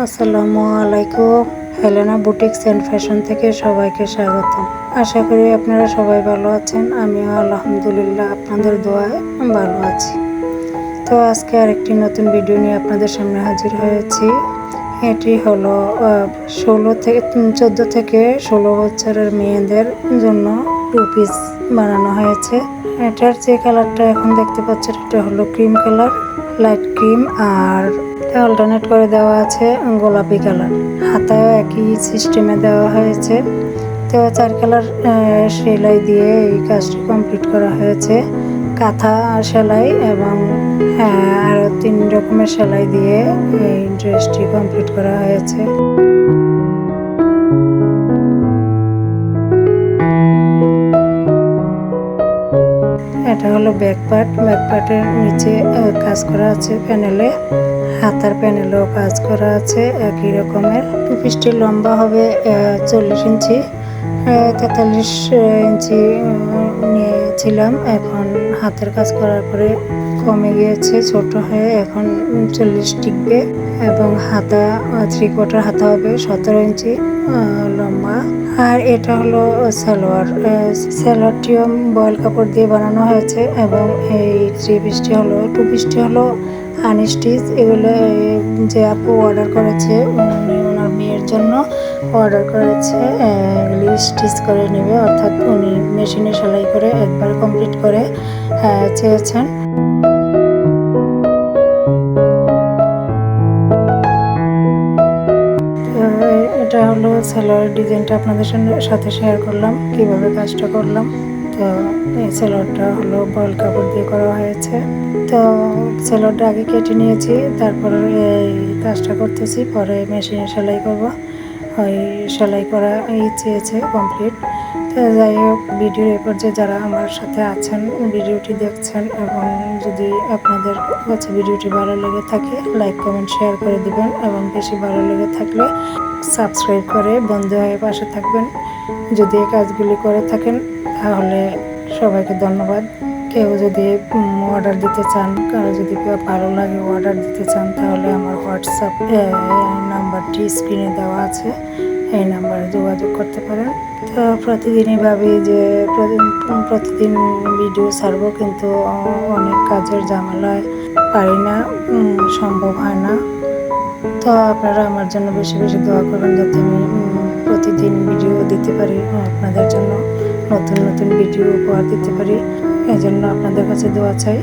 আসসালামু আলাইকুম। Helena boutiques and fashion থেকে সবাইকে স্বাগত আশা করি আপনারা সবাই ভালো আছেন। আমিও আলহামদুলিল্লাহ আপনাদের দোয়ায় ভালো আছি। তো আজকে আরেকটি নতুন ভিডিও নিয়ে আপনাদের সামনে হাজির হয়েছি। এটি হলো ষোলো থেকে চোদ্দ থেকে ষোলো বছরের মেয়েদের জন্য টু পিস বানানো হয়েছে। এটার যে কালারটা এখন দেখতে পাচ্ছেন, এটা হলো ক্রিম কালার লাইট ক্রিম আর অল্টারনেট করে দেওয়া আছে গোলাপি কালার হাতায়ও একই সিস্টেমে দেওয়া হয়েছে। তো চার কালার সেলাই দিয়ে এই কাজটি কমপ্লিট করা হয়েছে। কাঁথা সেলাই এবং আরও তিন রকমের সেলাই দিয়ে এই ড্রেসটি কমপ্লিট করা হয়েছে। এটা হলো ব্যাক পার্ট ব্যাক পার্টের নিচে কাজ করা আছে প্যানেলে হাতার প্যানেলেও কাজ করা আছে, একই রকমের। টু পিসটির লম্বা হবে চল্লিশ ইঞ্চি। তেতাল্লিশ ইঞ্চি নিয়েছিলাম। এখন হাতের কাজ করার পরে কমে গিয়েছে, ছোট হয়ে এখন চল্লিশ টিকবে। এবং হাতা থ্রি কোয়ার্টার হাতা হবে, সতেরো ইঞ্চি। লম্বা। আর এটা হলো সালোয়ার। সালোয়ারটিও বয়েল কাপড় দিয়ে বানানো হয়েছে এবং এই থ্রি পিসটি হলো টু পিসটি হলো আনস্টিচ এগুলো যে আপু অর্ডার করেছে ওনার মেয়ের জন্য অর্ডার করেছে। এগুলি স্টিচ করে নেবে, অর্থাৎ উনি মেশিনে সেলাই করে একবার কমপ্লিট করে চেয়েছেন। হলো সালোয়ার ডিজাইনটা আপনাদের সাথে শেয়ার করলাম, কীভাবে কাজটা করলাম। তো এই সালোয়ারটা হলো বয়েল কাপড় দিয়ে করা হয়েছে। তো সালোয়ারটা আগে কেটে নিয়েছি, তারপর এই কাজটা করতেছি, পরে মেশিনে সেলাই করব। ওই সেলাই করা এই চেয়েছে কমপ্লিট তো যাই হোক, ভিডিওর এ পর্যায়ে যারা আমার সাথে আছেন, ভিডিওটি দেখছেন এবং যদি আপনাদের কাছে ভিডিওটি ভালো লেগে থাকে, লাইক, কমেন্ট, শেয়ার করে দিবেন এবং বেশি ভালো লেগে থাকলে সাবস্ক্রাইব করে বন্ধু হয়ে পাশে থাকবেন। যদি এই কাজগুলি করে থাকেন, তাহলে সবাইকে ধন্যবাদ। কেউ যদি অর্ডার দিতে চান, কারও যদি ভালো লাগে অর্ডার দিতে চান, তাহলে আমার হোয়াটসঅ্যাপ নাম্বারটি স্ক্রিনে দেওয়া আছে। এই নাম্বারে যোগাযোগ করতে পারেন। তো প্রতিদিনই ভাবি যে প্রতিদিন ভিডিও ছাড়বো কিন্তু অনেক কাজের ঝামেলায় পারি না সম্ভব হয় না। তো আপনারা আমার জন্য বেশি বেশি দোয়া করবেন যাতে আমি প্রতিদিন ভিডিও দিতে পারি, আপনাদের জন্য নতুন নতুন ভিডিও উপহার দিতে পারি। এই জন্য আপনাদের কাছে দোয়া চাই।